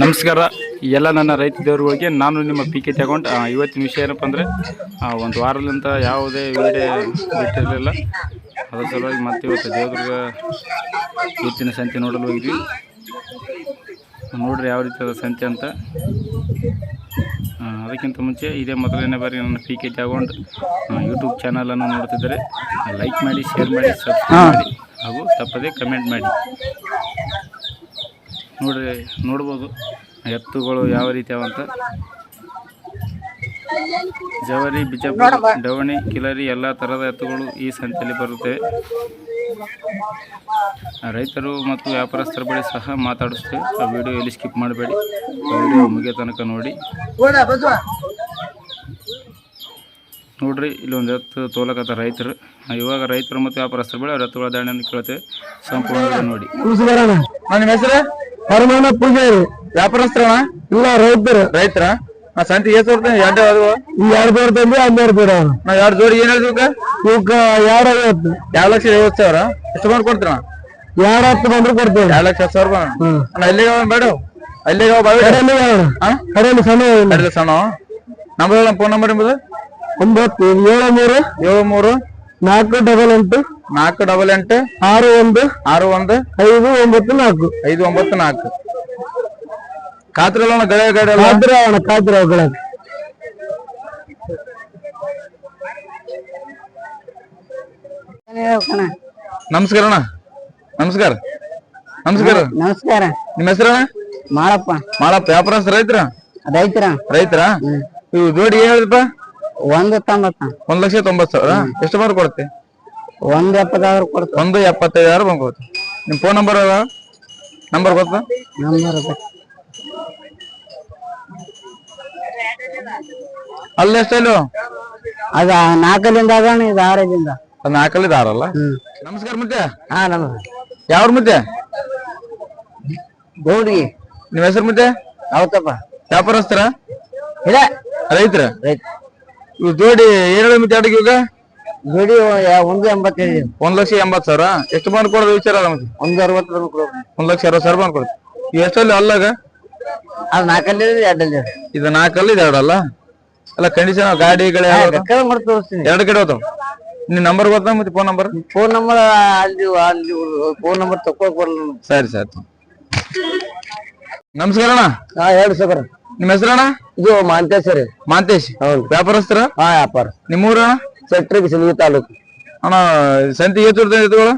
ನಮಸ್ಕಾರ. ಎಲ್ಲ ನನ್ನ ರೈತ ದೇವರುಗಳಿಗೆ ನಾನು ನಿಮ್ಮ ಪಿ ಕೆ ತಗೊಂಡು ಇವತ್ತಿನ ವಿಷಯ ಏನಪ್ಪ ಅಂದರೆ ಒಂದು ವಾರದಿಂದ ಯಾವುದೇ ವಿಡಿಯೋ ಬಿಟ್ಟಿರಲಿಲ್ಲ. ಅದರ ಸಲುವಾಗಿ ಮತ್ತೆ ಇವತ್ತು ದೇವದುರ್ಗ ಇವತ್ತಿನ ಸಂತೆ ನೋಡಲು ಹೋಗಿದ್ವಿ. ನೋಡ್ರಿ ಯಾವ ರೀತಿ ಅದ ಸಂತೆ ಅಂತ. ಅದಕ್ಕಿಂತ ಮುಂಚೆ ಇದೇ ಮೊದಲನೇ ಬಾರಿ ನನ್ನ ಪಿ ಕೆ ತಗೊಂಡು ಯೂಟ್ಯೂಬ್ ಚಾನಲನ್ನು ನೋಡ್ತಿದ್ದರೆ. ಲೈಕ್ ಮಾಡಿ ಶೇರ್ ಮಾಡಿ ಸಬ್ಸ್ಕ್ರೈಬ್ ಮಾಡಿ ಹಾಗೂ ತಪ್ಪದೇ ಕಮೆಂಟ್ ಮಾಡಿ. ನೋಡ್ರಿ ನೋಡ್ಬೋದು. ಎತ್ತುಗಳು ಯಾವ ರೀತಿ ಅವಂತ ಜವರಿ ಬಿಜಾಪುರ ಡವಣಿ ಕಿಲರಿ ಎಲ್ಲ ಥರದ ಎತ್ತುಗಳು ಈ ಸಂತೆಯಲ್ಲಿ ಬರುತ್ತೆ ರೈತರು ಮತ್ತು ವ್ಯಾಪಾರಸ್ಥರ ಬಳಿ ಸಹ ಮಾತಾಡಿಸ್ತೇವೆ ಆ ವಿಡಿಯೋ ಎಲ್ಲಿ ಸ್ಕಿಪ್ ಮಾಡಬೇಡಿ. ವಿಡಿಯೋ ಮುಗಿಯೋ ತನಕ ನೋಡಿ. ನೋಡ್ರಿ ಇಲ್ಲಿ ಒಂದು ಎತ್ತು ತೋಲಕತ್ತ ರೈತರು. ಇವಾಗ ರೈತರು ಮತ್ತು ವ್ಯಾಪಾರಸ್ಥರ ಬಳಿ ಅವ್ರ ಎತ್ತುಗಳ ದಾಣಿಯನ್ನು ಕೇಳ್ತೇವೆ ಸಂಪೂರ್ಣ ನೋಡಿ. ನನ್ನ ಹೆಸರು? ಹನುಮಾನ ಪೂಜಾರಿ ವ್ಯಾಪಾರಸ್ಥರಣ ಇಲ್ಲ ರೈತರು. ರೈತರ? ನಾ ಸಂತಿ ಎಷ್ಟು ಬರ್ತೇನೆ ಎರಡು ಅದು ಎರಡು ಬೇರೆ ತಂದು ಹನ್ನೆರಡು ಬೇಡ ನಾ ಎರಡು ಜೋಡಿ ಏನ್ ಹೇಳಿದ್ವಿ ಇವಕ್ಕ ಎರಡು ಐವತ್ತು. ಎರಡು ಲಕ್ಷ ಐವತ್ತು ಸಾವಿರ? ಎಷ್ಟು ಮಾಡಿ ಕೊಡ್ತೀರ? ಎರಡು ಹತ್ತು ಬಂದ್ರೆ ಕೊಡ್ತೇವೆ. ಎರಡು ಲಕ್ಷ ಹತ್ತು ಸಾವಿರ. ಅಣ್ಣ ಎಲ್ಲಿಗೆ ಬೇಡ? ಅಲ್ಲಿಗೆ ಕಡೆಯಲ್ಲಿ ಕಡೆಯಲ್ಲಿ ಸಣ್ಣ. ಎರಡು ಸಣ್ಣ? ನಂಬರ್ ಫೋನ್ ನಂಬರ್ ಎಂಬುದು ಒಂಬತ್ತು ಏಳು ಮೂರು ಏಳು ಮೂರು ನಾಲ್ಕು ಡಬಲ್ ಎಂಟು. ನಾಲ್ಕು ಡಬಲ್ ಎಂಟು. ಆರು ಒಂದು. ಆರು ಒಂದು. ಐದು ಒಂಬತ್ತು ನಾಲ್ಕು. ಐದು ಒಂಬತ್ತು ನಾಲ್ಕು. ಖಾತ್ರಿ ಅಲ್ಲ ಗಳೆ ಗಾಡಿ ಕಾದ್ರ ಅವಣ ಕಾದ್ರ ನಮಸ್ಕಾರ ಅಣ್ಣ. ನಮಸ್ಕಾರ. ನಮಸ್ಕಾರ. ನಮಸ್ಕಾರ. ನಿಮ್ಮ ಹೆಸರಣ್ಣ ಮಾಳಪ್ಪ. ಮಾಳಪ್ಪ. ವ್ಯಾಪಾರಸ್ಥ ರೈತರ? ರೈತರ. ರೈತರ? ಇವು ಜೋಡಿ ಹೇಳಿದಪ್ಪ ಒಂದು ತೊಂಬತ್ತ. ಒಂದ್ ಲಕ್ಷ ತೊಂಬತ್ತು ಸಾವಿರ? ಎಷ್ಟು ಮಾರು ಕೊಡುತ್ತೆ? ಒಂದ್ ಎಪ್ಪತ್ತಾದ್ರು ಕೊಡ್ತ ಒಂದು ಎಪ್ಪತ್ತೈದು ಸಾವಿರ ಬಂದ್ ಕೊಡುತ್ತೆ ನಿಮ್ ಫೋನ್ ನಂಬರ್ ಅದ? ನಂಬರ್ ಗೊತ್ತಾ? ನಂಬರ್ ಅಲ್ಲಿ ಎಷ್ಟಲ್ಲೂ ಅದ ನಾಲ್ಕಲಿಂದ ಅದಣ್ಣ ಇದು ಆರರಿಂದ ಅದ್ ನಾಲ್ಕಲ್ಲಿ ದಾರಲ್ಲ ಹ್ಮ್. ನಮಸ್ಕಾರ ಮತ್ತೆ ಹಾ ನಮಸ್ಕಾರ. ಯಾವ್ರ ಮತ್ತೆ ಗೌಡಿ ನಿಮ್ ಹೆಸರು ಮತ್ತೆ ಹೌದಪ್ಪ ವ್ಯಾಪಾರಸ್ಥರ? ಇಲ್ಲ. ರೈತರ? ರೈತ ಇವು ಜೋಡಿ ಏನ್ ಹೇಳಿ ಮತ್ತೆ ಅಡಿಗೆ ಈಗ ಜೋಡಿ ಒಂದು ಎಂಬತ್ತೈದು. ಒಂದ್ ಲಕ್ಷ ಎಂಬತ್ತು ಸಾವಿರ? ಎಷ್ಟು ಬಂದ್ ಕೊಡೋದು ವಿಚಾರ ಅದ ಮತ್ತೆ? ಒಂದು ಅರವತ್ತು. ಒಂದ್ ಲಕ್ಷ ಅರವತ್ತು ಸಾವಿರ ಬಂದ್ ಇವು ಎಷ್ಟಲ್ಲಿ ಅಲ್ಲಾಗ ಅದು ನಾಲ್ಕಲ್ಲಿ ಎರಡಲ್ಲಿ ಇದು. ನಾಲ್ಕಲ್ಲಿ ಇದು ಎರಡಲ್ಲ? ಅಲ್ಲ ಕಂಡೀಷನ್ ಗಾಡಿಗಳು ಬೇಕಾದ್ರೆ ಮಾಡಿ ತೋರಿಸ್ತೀನಿ. ಎರಡು ಕಡೆ ಹೋತಾವ ನಿನ್ ನಂಬರ್ ಗೊತ್ತ ಮತ್ತೆ ಫೋನ್ ನಂಬರ್ ಫೋನ್ ನಂಬರ್ ಅಲ್ಲಿ ಅಲ್ಲಿ ಫೋನ್ ನಂಬರ್ ತಕೊಳಕ್ ಬರಲ್ಲ. ಸರಿ ಸರಿ ನಮಸ್ಕಾರ ಅಣ್ಣ. ಹಾ ಎರಡು ಸಗರ. ನಿಮ್ಮ ಹೆಸರಣ್ಣ? ಇದು ಮಾಂತೇಶ್ವರಿ. ಮಾಂತೇಶ್. ಹೌದು. ವ್ಯಾಪಾರಸ್ಥರ? ಹಾ ವ್ಯಾಪಾರ. ನಿಮ್ಮೂರ ಸೆಕ್ಟ್ರಿ ಬಿಸಿಲಿಗೆ ತಾಲೂಕು. ಅಣ್ಣ ಸಂತಿ ಏತುರ್ದ ಎತ್ತುಗಳು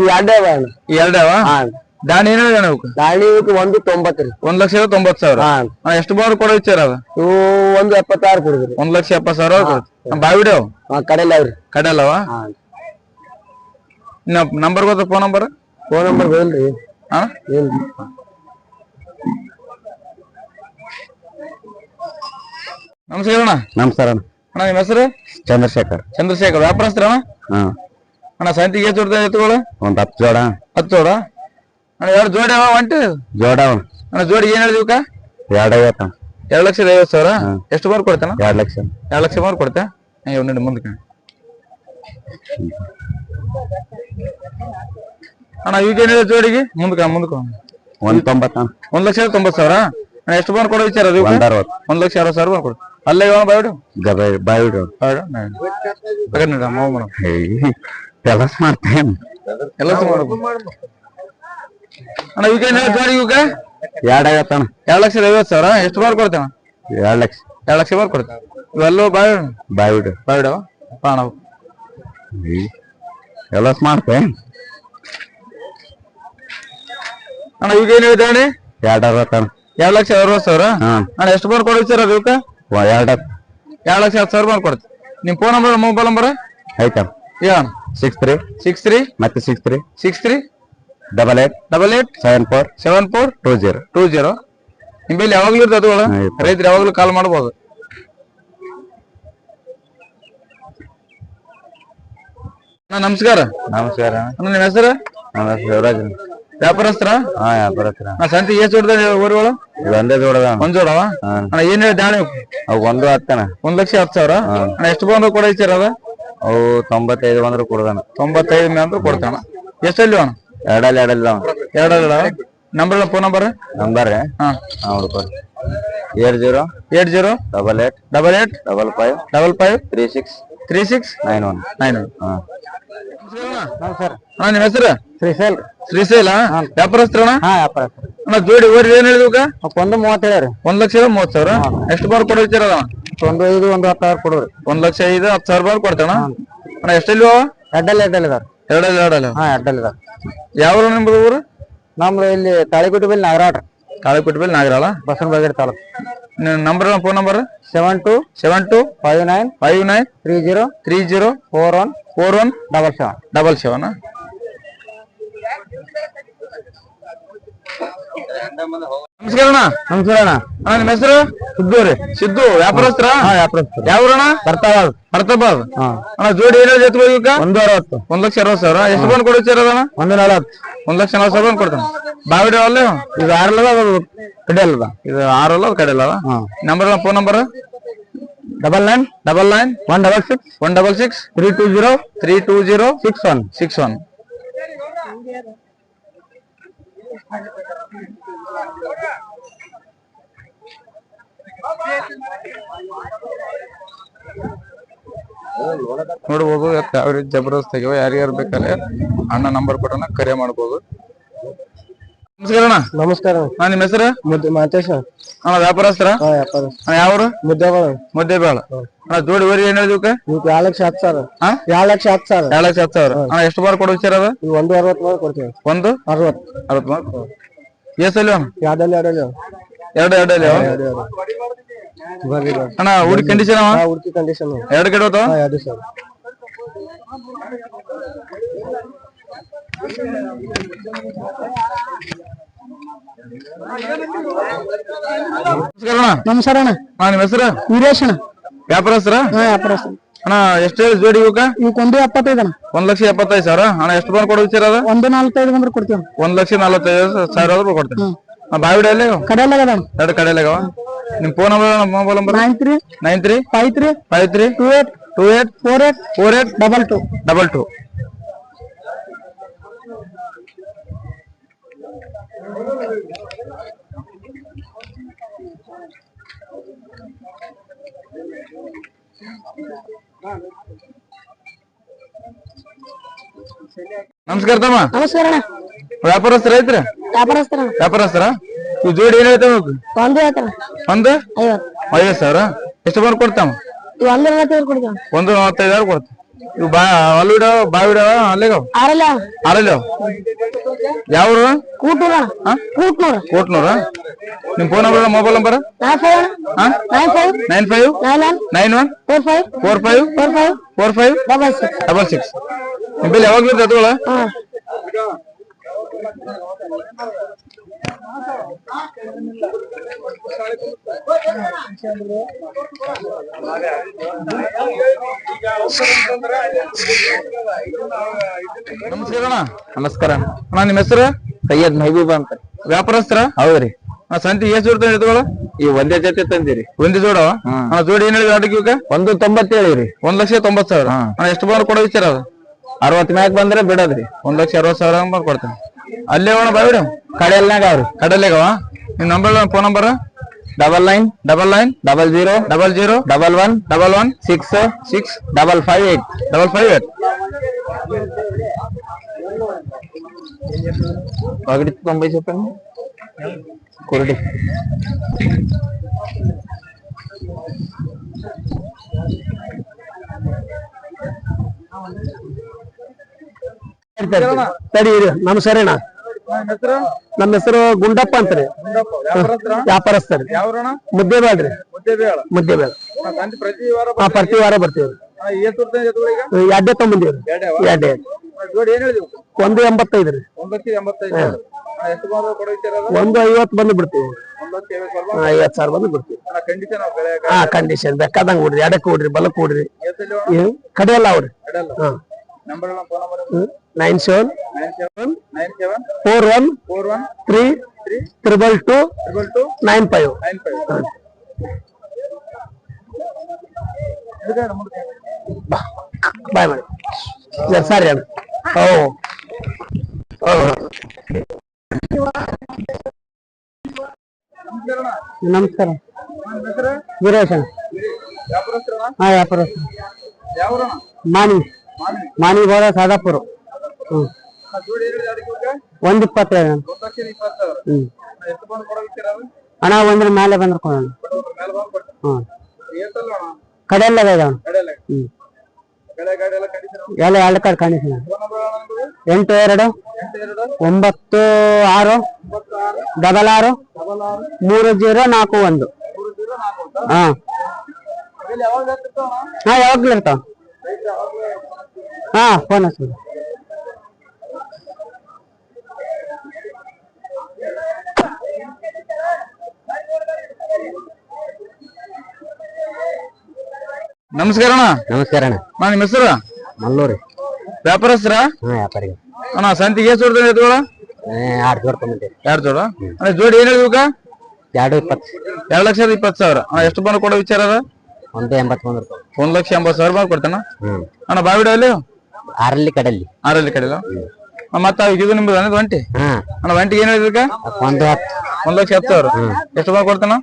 ಈ ಎರಡೇ ಅವ ಅಣ್ಣ. ಈ ಎರಡವ? ಹಾ. ದಾಣಿ ಏನ್ ಹೇಳಿದ ಅವಕ್ಕೆ? ದಾಳಿ ಇವಕ್ಕೆ ಒಂದು ತೊಂಬತ್ತು ರೀ. ಒಂದ್ ಲಕ್ಷದ ತೊಂಬತ್ತು ಸಾವಿರ? ಹಾ. ಅಣ್ಣ ಎಷ್ಟು ಬಾರ್ ಕೊಡೋ ವಿಚಾರ ಅದ? ಇವು ಒಂದು ಎಪ್ಪತ್ತಾರು ಕೊಡಿದ್ರಿ. ಒಂದ್ ಲಕ್ಷ ಎಪ್ಪತ್ತು ಸಾವಿರ ಬಾವಿಡವ್ ಹಾ ಕಡೆಲ್ಲ ಅವ್ರಿ. ಕಡೆ ಹಾ. ಇನ್ನ ನಂಬರ್ ಗೊತ್ತ ಫೋನ್ ನಂಬರ್? ಫೋನ್ ನಂಬರ್ ಹೇಳ್ರಿ ಹಾ? ಹೇಳ್ರಿ ನಮಸ್ಕಾರ ಅಣ್ಣ. ನಮಸ್ಕಾರ ಅಣ್ಣ. ಅಣ್ಣ ನಿಮ್ಮ ಹೆಸರು? ಚಂದ್ರಶೇಖರ್. ಚಂದ್ರಶೇಖರ್ ವ್ಯಾಪಾರಸ್ತ್ರ ಅಣ್ಣ? ಹಾ. ಅಣ್ಣ ಸಂತಿಗೆ ಏತುರ್ದ ಎತ್ತುಗಳು? ಒಂದ್ ಹತ್ತು ಜೋಡ. ಹತ್ತು ಜೋಡ? ಅಣ್ಣ ಎರಡು ಜೋಡಿ ಅವ ಒಂಟು? ಜೋಡ ಅಣ್ಣ ಜೋಡಿ ಏನ್ ಹೇಳಿದ್ವಿಕ ಎರಡು ಐವತ್ತ. ಎರಡು ಲಕ್ಷದ ಐವತ್ತು ಸಾವಿರ? ಎಷ್ಟು ಬಾರ್ ಕೊಡ್ತಾನ ಎರಡು ಲಕ್ಷ. ಎರಡು ಲಕ್ಷ ಮಾರು ಕೊಡ್ತಾ? ಅಯ್ಯೋ ನೋಡಿ ಮುಂದಕ್ಕೆ ಅಣ್ಣ ಈಗ ಏನಿದೆ ಹೇಳಿದ ಜೋಡಿಗೆ? ಮುಂದಕ್ಕೆ ಮುಂದಕ್ಕೆ ಒಂದ್ ತೊಂಬತ್ತ ಒಂದ್ ಲಕ್ಷದ ತೊಂಬತ್ತು ಸಾವಿರ? ಅಣ್ಣ ಎಷ್ಟು ಬಾರ್ ಕೊಡೋ ವಿಚಾರ ಅದು ಒಂದ್ ಅರವತ್ತು. ಒಂದ್ ಲಕ್ಷ ಅರವತ್ತು ಸಾವಿರ ಬಾರ್ ಕೊಡು ಅಲ್ಲೇ ಇವ ಬಾಯ್ಡು ಬಾಯ್ಡು ಕೆಲಸ ಮಾಡ್ತೇನ್. ಎಲ್ಲ ಮಾಡ್ಬೇಕು ಅಣ್ಣ ಈಗ ಏನ್ ಹೇಳ್ತಾರೆ ಈಗ ಎರಡು ಐವತ್ತ ಅಣ್ಣ. ಎರಡು ಲಕ್ಷದ ಐವತ್ತು ಸಾವಿರ? ಎಷ್ಟು ಬಾರ್ ಕೊಡ್ತೇವೆ? ಎರಡು ಲಕ್ಷ. ಎರಡು ಲಕ್ಷ ಬಾರ್ ಕೊಡ್ತೇವೆ. ಇವೆಲ್ಲೋ ಬಾಯ್ ಬಾಯಿ ಬಿಡು. ಬಾಯ್ಡವ ಪಾಣ ಕೆಲಸ ಮಾಡ್ತೇನ್. ಅಣ್ಣ ಈಗ ಏನ್ ಅಣ್ಣ? ಎರಡು ಅರವತ್ತ ಅಣ್ಣ. ಎರಡು ಲಕ್ಷ ಅರವತ್ತು ಸಾವಿರ? ಅಣ್ಣ ಎಷ್ಟು ಬಾರ್ ಕೊಡ್ತೀರ ಅದಕ್ಕೆ ಅದು ಇವಕ್ಕ? ಎರಡು ಎರಡು ಲಕ್ಷ ಹತ್ತು ಸಾವಿರ ಬಾರ್ ಕೊಡ್ತೀವಿ ನಿಮ್ಮ ಫೋನ್ ನಂಬರ್ ಮೊಬೈಲ್ ನಂಬರ್ ಐತಣ್ಣ ಹೇಳಣ್ಣ ಸಿಕ್ಸ್ ತ್ರೀ ಸಿಕ್ಸ್ ತ್ರೀ ಮತ್ತೆ six three six three double eight double eight seven four seven four two zero two zero ನಿಮ್ಮಲ್ಲಿ ಯಾವಾಗಲೂ ಇರ್ತದೆ ಅದು. ರೈತರು ಯಾವಾಗ್ಲೂ ಕಾಲ್ ಮಾಡ್ಬೋದು. ನಮಸ್ಕಾರ. ನಮಸ್ಕಾರ. ನಿಮ್ಮ ಹೆಸರು? ನಮ್ಮ ಶಿವರಾಜ್ ವ್ಯಾಪಾರಸ್ಥರ ಹಾ ನಾ ಸಂತಿ ಎಷ್ಟು ಹೊಡೆದ ಊರುಗಳು? ಒಂದೇ ಜೋಡದ ಒಂದ್ ಜೋಡವ. ಅಣ್ಣ ಏನ್ ಹೇಳಿ ದಾಣಿ ಅವು ಒಂದು ಹತ್ತಾನ ಒಂದ್ ಲಕ್ಷ ಹತ್ತು ಸಾವಿರ? ಅಣ್ಣ ಎಷ್ಟು ಬಂದ್ರು ಕೂಡ ವಿಚಾರ ಅದ ಅವು ತೊಂಬತ್ತೈದು ಬಂದ್ರು ಕೊಡದಣ ತೊಂಬತ್ತೈದು ಮೇಲೆ ಅಂದ್ರೆ ಕೊಡ್ತಾನ ಎಷ್ಟಲ್ಲಿ ಅಣ್ಣ? ಎರಡಲ್ಲಿ ಎರಡಲ್ಲ ಎರಡಲ್ಲ ನಂಬರ್ ಫೋನ್ ನಂಬರ್ ನಂಬರ್ ಹಾ. ಹುಡ್ಕೊರಿ eight zero eight zero? Double eight double eight? Double five double five? Three six three six nine one nine ಹಾ. ಸರ್. ಅಣ್ಣ ನಿಮ್ಮ ಹೆಸರು? ಶ್ರೀಶೈಲ್ ಶ್ರೀಶೈಲ ವ್ಯಾಪಾರಸ್ತ್ರ ಅಣ್ಣ? ಹಾ ಜೋಡಿ ಓರಿ ಏನ್ ಹೇಳಿದ್ವಿ ಒಂದು ಮೂವತ್ತು ಹೇಳ್ರಿ ಒಂದ್ ಲಕ್ಷದ ಮೂವತ್ ಸಾವಿರ? ಎಷ್ಟು ಬಾರ್ ಕೊಡೋ ವಿಚಾರ ಒಂದು ಐದು ಒಂದು ಹತ್ತು ಸಾವಿರ ಕೊಡೋರು. ಒಂದ್ ಲಕ್ಷ ಐದು ಹತ್ತು ಸಾವಿರ ಬಾರ್ ಕೊಡ್ತಾನ ಅಣ್ಣ? ಎಷ್ಟಲ್ಲಿ ಎರಡಲ್ಲಿ ಎರಡಲ್ಲಿ ಇದಾರೆ ಎರಡಲ್ಲಿ ಎರಡಲ್ಲ. ಹಾ ಎಡ್ಡಲ್ಲಿ ಇದಾರೆ ಯಾವ ನಿಮ್ದು ಊರು? ನಮ್ದು ಇಲ್ಲಿ ತಾಳಿಗುಟ್ಟಿ ಬಲ್ಲಿ ನಾಗರಾಟ ಕಾಳಿಪುಟ್ಟ ಮೇಲೆ Nagaral ಬಸವನಬಾಗೇರಿ taluk number phone number seven two seven two five nine five nine three zero three zero four one four one double seven double seven ನಮಸ್ಕಾರ ಅಣ್ಣ ನಮಸ್ಕಾರ ಅಣ್ಣ ಅಣ್ಣ ನಿಮ್ಮ ಹೆಸರು? ಸಿದ್ದು ರೀ. ಸಿದ್ದು ವ್ಯಾಪಾರಸ್ತ್ರ ವ್ಯಾಪಾರಸ್ಥರು ಯಾವ ಊರಣ್ಣ ಬರ್ತಾವ ಹರ್ತಬಾದ್ ಹಾ. ಅಣ್ಣ ಜೋಡಿ ಏನ್ ಹೇಳಿ ಎತ್ತು ಈಗ ಒಂದು ಅರವತ್ತು. ಒಂದ್ ಲಕ್ಷ ಅರವತ್ ಸಾವಿರ. ಎಷ್ಟು ಬಂದ್ ಕೊಡಿಸ್ತೀರ ಅಣ್ಣ ಒಂದು ನಲವತ್ತು. ಒಂದ್ ಲಕ್ಷ ನಲವತ್ತು ಸಾವಿರ ಬಂದ್ ಕೊಡ್ತಾನೆ. ಬಾವಿಡಿ ಅಲ್ಲೇ ಇದು ಆರಲ್ಲ ಕಡೆ ಅಲ್ಲದ ಇದು ಆರ್ ಅಲ್ಲ ಕಡೆ ಅಲ್ಲದ number phone number double nine double nine one double six one double six three two zero three two zero six one six one ನೋಡ್ಬೋದು ಯಾವ ರೀತಿ ಜಬರ್ದಸ್ತ್ ಆಗ್ಯಾವ? ಯಾರ್ಯಾರು ಬೇಕಾದ್ರೆ ಅಣ್ಣ ನಂಬರ್ ಕೊಟ್ಟನ ಕರೆ ಮಾಡ್ಬೋದು. ನಮಸ್ಕಾರ ಅಣ್ಣ. ನಮಸ್ಕಾರ. ಅಣ್ಣ ನಿಮ್ಮ ಹೆಸರು? ಮುದ್ದೆ ಮಾತೇಶ ಅಣ್ಣ ವ್ಯಾಪಾರಸ್ತ್ರ ಹಾ ವ್ಯಾಪಾರ ಅಣ್ಣ ಯಾವ್ರು? ಮುದ್ದೆಗಳು ಮುದ್ದೆ ಬೇಳ. ಅಣ್ಣ ಜೋಡಿ ವರಿ ಏನ್ ಹೇಳಿದ್ವಿ ಇವಕ್ಕೆ? ಎರಡು ಲಕ್ಷ ಹತ್ತು ಸಾವಿರ. ಹಾ? ಎರಡು ಲಕ್ಷ ಹತ್ತು ಸಾವಿರ. ಏಳು ಲಕ್ಷ ಹತ್ತು ಸಾವಿರ. ಅಣ್ಣ ಎಷ್ಟು ಬಾರ್ ಕೊಡೋ ವಿಚಾರ ಅದ? ಇವು ಒಂದು ಅರವತ್ತು ಮಾಡಿ ಕೊಡ್ತೀವಿ. ಒಂದು? ಅರವತ್ತು. ಅರವತ್ತು ಮಾರ್ಕ್? ಎಸಲ್ಲಿ ಅಣ್ಣ? ಯಾವ್ದಲ್ಲಿ ಎರಡಲ್ಲಿ ಎರಡು ಎರಡು ಅಲ್ಲಿ ಅವ? ಬರ್ರಿ. ಅಣ್ಣ ಹುಡುಗಿ ಕಂಡೀಷನ್ ಅವ? ಹಾ ಉಡುಪಿ ಕಂಡೀಷನ್ ಎರಡು ಕಡೆ ಹೋತಾವ? ಹಾ ಎರಡು ಸರ್ ನಮಸ್ಕಾರ ಅಣ್ಣ. ನಮಸ್ಕಾರ ಅಣ್ಣ. ಅಣ್ಣ ನಿಮ್ಮ ಹೆಸರು? ವೀರೇಶ್ ಅಣ್ಣ. ವ್ಯಾಪಾರಸ್ತ್ರ ಹಾ ಅಣ್ಣ ಎಷ್ಟು ಹೇಳಿ ಜೋಡಿ ಇವಕ್ಕ? ಇವಕ್ಕೆ ಒಂದು ಎಪ್ಪತ್ತೈದು ಅಣ್ಣ. ಒಂದ್ ಲಕ್ಷ ಎಪ್ಪತ್ತೈದು ಸಾವಿರ. ಅಣ್ಣ ಎಷ್ಟು ಬಂದ್ ಕೊಡೋ ವಿಚಾರ ಅದ? ಒಂದು ನಾಲ್ಕೈದು ಬಂದ್ರೆ ಕೊಡ್ತೀವಿ ಒಂದ್ ಲಕ್ಷ ನಲವತ್ತೈದು ಸಾವಿರ ಆದ್ರೂ ಕೊಡ್ತೇನೆ. ಬಾವಿಡಿ ಅಲ್ಲಿ ಕಡೆಯಲ್ಲ ಅದ ಎರಡು ಕಡೆ ಅವ ನಿಮ್ phone number mobile number nine three nine three? Five three five three? Two eight two eight? Four eight four eight? Double two. Double two. ನಮಸ್ಕಾರ ತಮ್ಮ. ನಮಸ್ಕಾರ ವ್ಯಾಪಾರಸ್ಥರ ಐತ್ರ? ವ್ಯಾಪಾರಸ್ಥರ ವ್ಯಾಪಾರಸ್ಥರ? ಇವ್ ಜೋಡಿ ಏನ್ ಹೇಳ್ತಾವ ಒಂದು ಹೇಳ್ತಾರ ಒಂದು? ಐವತ್ತು. ಐವತ್ತು ಸಾವಿರ? ಎಷ್ಟು ಬಂದು ಕೊಡ್ತಾವ ಇವು ಒಂದು ನಲವತ್ತೈದು ಕೊಡ್ತೀವಿ ಒಂದು ನಲವತ್ತೈದು ಸಾವಿರ ಕೊಡ್ತಾವ ಇವ್ ಬಾ ಅಲ್ಲಿ ಬಿಡವ ಬಾ ಬಿಡವ ಅಲ್ಲೇಗವ ಆರಲ್ಲ ಆರಲ್ಲಿ ಯಾವ ಕೂಟೂರ ಕೂಟ್ನೂರ. ಕೋಟ್ನೂರ? ನಿಮ್ phone number mobile number nine five nine one four five four five four five four five double six double six ನಿಮ್ ಬಿಲ್ ಯಾವಾಗ್ಲೂ ಎತ್ತುಗಳ ನಮಸ್ಕಾರ ಅಣ್ಣ. ನಮಸ್ಕಾರ. ಅಣ್ಣ ನಿಮ್ಮ ಹೆಸರು? ಸೈಯದ್ ಮೆಹಬೂಬ್ ಅಂತ. ವ್ಯಾಪಾರಸ್ಥರ? ಹೌದ್ರಿ. ಆ ಸಂತಿ ಎಷ್ಟು ಇರ್ತದೆ ಎತ್ತುಗಳು? ಈ ಒಂದೇ ಜೊತೆ ತಂದಿರಿ. ಒಂದೇ ಜೋಡ? ಜೋಡಿ ಏನ್ ಹೇಳಿದ್ರಿ ಆಟಕ್ಕೆ ಇವಕ್ಕೆ? ಒಂದು ತೊಂಬತ್ತೇಳು ರೀ ಒಂದ್ ಲಕ್ಷ ತೊಂಬತ್ತು ಸಾವಿರ. ಎಷ್ಟು ಬಂದ್ರೆ ಕೊಡೋ ವಿಚಾರ ಅದು? ಅರವತ್ ಮ್ಯಾಕ್ ಬಂದ್ರೆ ಬಿಡೋದ್ರಿ. ಒಂದ್ ಲಕ್ಷ ಅರವತ್ತು ಸಾವಿರ ಬಂದ್ ಕೊಡ್ತೇನೆ. ಅಲ್ಲೇ ಹೋಣ ಬಾವಿಡ ಕಡೆಯಲ್ನಾಗ ಅವ್ರಿ ಕಡಲೆಗವ ನಿಮ್ number phone number double nine double nine double zero double zero double one double one six six double five eight double five eight ఒకటి తొంభై చెప్పండి కొరటి ತಡಿ ನಮಸ್ಕಾರ ಅಣ್ಣ. ಹೆಸರು? ನಮ್ಮ ಹೆಸರು ಗುಂಡಪ್ಪ ಅಂತ್ರಿ. ವ್ಯಾಪಾರಸ್ಥರ? ಮುದ್ದೇಬೇಳ್ರಿ ಮುದ್ದೆ ಬೇಡ್ರಿ ಮುದ್ದೆ ಬೇಳ ಮುದ್ದೆ ಬೇಡ ಸಂತಿ ಪ್ರತಿ ವಾರ ಹಾ ಪ್ರತಿ ವಾರ ಬರ್ತೀವಿ ಎರಡೇ ತೊಗೊಂಬಂದಿವ್ರಿ ಎರಡೇ ಒಂದು ಎಂಬತ್ತೈದು ರೀ. ಒಂದ್ ಐವತ್ತು ಬಂದು ಬಿಡ್ತೀವಿ. ಐವತ್ತು ಸಾವಿರ ಬಂದು ಬಿಡ್ತೀವಿ. ಹಾ ಕಂಡೀಷನ್ ಬೇಕಾದಂಗ್ ಕೊಡ್ರಿ ಎಡಕ್ ಕೊಡ್ರಿ ಬಲಕ್ ಕೊಡ್ರಿ. ಕಡೆಯಲ್ಲ ಅವ್ರಿ. ಹಾ number phone number nine seven nine seven nine seven four one four one three three triple two triple two nine five nine five bye ಮಾಡಿ ಸರಿ ಅಣ್ಣ ಓ ಓ ನಮಸ್ಕಾರ ವೀರೇಶ ಹಾ ವ್ಯಾಪಾರ ಮಾನಿ ಮಾನಿ ಬೋರ ಸಾದಾಪುರ ಒಂದ್ ಇಪ್ಪತ್ತೇಳು ಹ್ಮ್. ಹಣ ಒಂದ್ರ ಮೇಲೆ ಬಂದ್ರ ಕೊಡೋಣ ಹ್ಮ್. ಕಡೆಯಲ್ಲ ಹ್ಮ್. ಎಲ್ಲ ಎರಡು ಕಾರ್ಡ್ ಕಂಡೀಷನ್ ಎಂಟು, ಎರಡು, ಒಂಬತ್ತು, ಆರು ಡಬಲ್ ಆರು, ಮೂರು ಜೀರೋ ನಾಲ್ಕು ಒಂದು. ಹಾ. ಹಾ ಯಾವಾಗ್ಲೂ ಇರ್ತಾವ ಹಾ ಫೋನ್ ಹಚ್ಚಿ ನಮಸ್ಕಾರ ಅಣ್ಣ. ನಮಸ್ಕಾರ ಅಣ್ಣ. ಅಣ್ಣ ನಿಮ್ಮ ಹೆಸರು? ಮಲ್ಲೂರಿ. ವ್ಯಾಪಾರಸ್ಥರ ಹಾ ವ್ಯಾಪಾರಿಗೆ ಅಣ್ಣ ಸಂತಿಗೆ ಎಷ್ಟು ಜೋಡ್ದ ಎತ್ತುಗಳ ಆರು ಜೋಡ್ ತೊಗೊಂಡೆ ಎರಡು ಜೋಡ? ಅಣ್ಣ ಜೋಡಿ ಏನ್ ಇವಕ್ಕ? ಎರಡು ಇಪ್ಪತ್ತು. ಎರಡ್ ಲಕ್ಷದ ಇಪ್ಪತ್ತು ಸಾವಿರ. ಅಣ್ಣ ಎಷ್ಟು ಬಂದು ಕೊಡೋ ವಿಚಾರ ಅದ? ಒಂದು ಎಂಬತ್ತು ಬಂದ್ರು ಒಂದ್ ಲಕ್ಷ ಎಂಬತ್ತು ಸಾವಿರ ಬಂದು ಕೊಡ್ತಾನ ಹ್ಮ್. ಅಣ್ಣ ಬಾವಿಡಲ್ಲಿ ಆರಲ್ಲಿ ಕಡಲ್ಲಿ ಆರಲ್ಲಿ ಕಡಿಲ್ಲ ಮತ್ತೆ ಇದು ನಿಮ್ದು ಅನ್ನೋದು ಒಂಟಿ? ಹಾ. ಅಣ್ಣ ಒಂಟಿಗೆ ಏನ್ ಹೇಳಿದ್ವಿ ಒಂದು ಹತ್ತು ಒಂದ್ ಲಕ್ಷ ಹತ್ತು ಸಾವಿರ. ಎಷ್ಟು ಬಂದು ಕೊಡ್ತಾನ?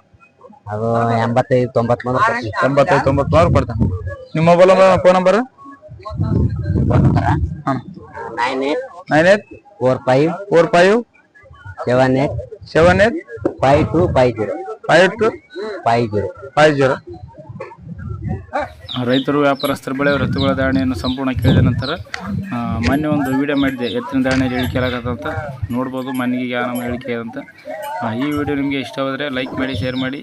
ಅದು ಎಂಬತ್ತೈದು ತೊಂಬತ್. ಎಂಬತ್ತೈದು ತೊಂಬತ್ತು ಸಾವಿರ ಕೊಡ್ತಾನ ನಿಮ್ಮ mobile number phone number nine eight nine eight four five four five seven eight seven eight five two five zero. Five two five zero. Five zero. ರೈತರು ವ್ಯಾಪಾರಸ್ಥರ ಬೆಳೆ ಎತ್ತುಗಳ ದಾಣಿಯನ್ನು ಸಂಪೂರ್ಣ ಕೇಳಿದ ನಂತರ ಮೊನ್ನೆ ಒಂದು ವಿಡಿಯೋ ಮಾಡಿದೆ ಎತ್ತಿನ ದಾಣಿಯಲ್ಲಿ ಇಳಿಕೆ ಆಗತ್ತಂತ ನೋಡ್ಬೋದು ಮನೆಗೆ ನಮ್ಮ ಇಳಿಕೆ ಅಂತ ಈ ವಿಡಿಯೋ ನಿಮಗೆ ಇಷ್ಟವಾದರೆ ಲೈಕ್ ಮಾಡಿ ಶೇರ್ ಮಾಡಿ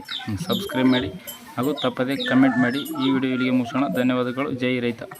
ಸಬ್ಸ್ಕ್ರೈಬ್ ಮಾಡಿ, ಹಾಗೂ ತಪ್ಪದೇ ಕಮೆಂಟ್ ಮಾಡಿ. ಈ ವಿಡಿಯೋ ಇಲ್ಲಿಗೆ ಮುಗಿಸೋಣ. ಧನ್ಯವಾದಗಳು. ಜೈ ರೈತ.